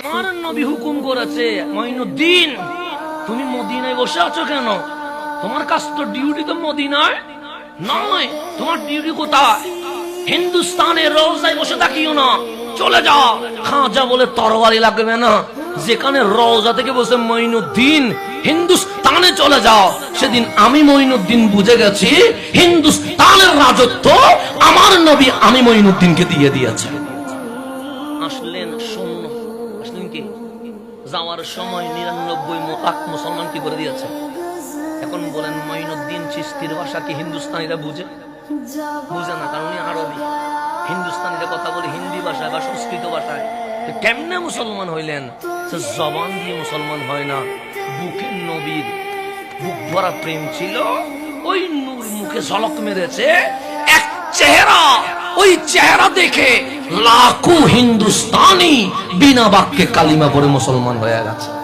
আমার নবী হুকুম করেছে, মঈনুদ্দিন, তুমি মদিনায় বসে আছো কেন? তোমার কাজ তো ডিউটি তো মদিনায় নয়, তোমার ডিউটি কোথায়? হিন্দুস্তানের রোজায় বসে থাকিও না, চলে যাও। খাঁজা বলে তরবারি লাগবে না, যেখানে রওজা থেকে বসে মঈনুদ্দিন হিন্দুস্তানে চলে যাও। সেদিন আমি মঈনুদ্দিন বুঝে গেছি, হিন্দুস্তানের রাজত্ব আমার নবী আমি মঈনুদ্দিনকে দিয়ে দিয়েছে। আসলেন শূন্য। কি? যাওয়ার সময় নিরানব্বই লাখ মুসলমান কি করে দিয়েছে? এখন বলেন মঈনুদ্দিন চিস্তির ভাষা কি হিন্দুস্তানিরা বুঝে? বুঝে না, কারণ আরবি। হিন্দুস্তানিরা কথা বলে হিন্দি ভাষায় বা সংস্কৃত ভাষায়। কেমনে মুসলমান হইলেন? জবান দিয়ে মুসলমান হয় না। বুকের নবীর বুক ভরা প্রেম ছিল। ওই নূর মুখে ঝলক মেরেছে। এক চেহারা, ওই চেহারা দেখে লাখো হিন্দুস্তানি বিনা বাক্যে কালিমা পরে মুসলমান হয়ে গেছে।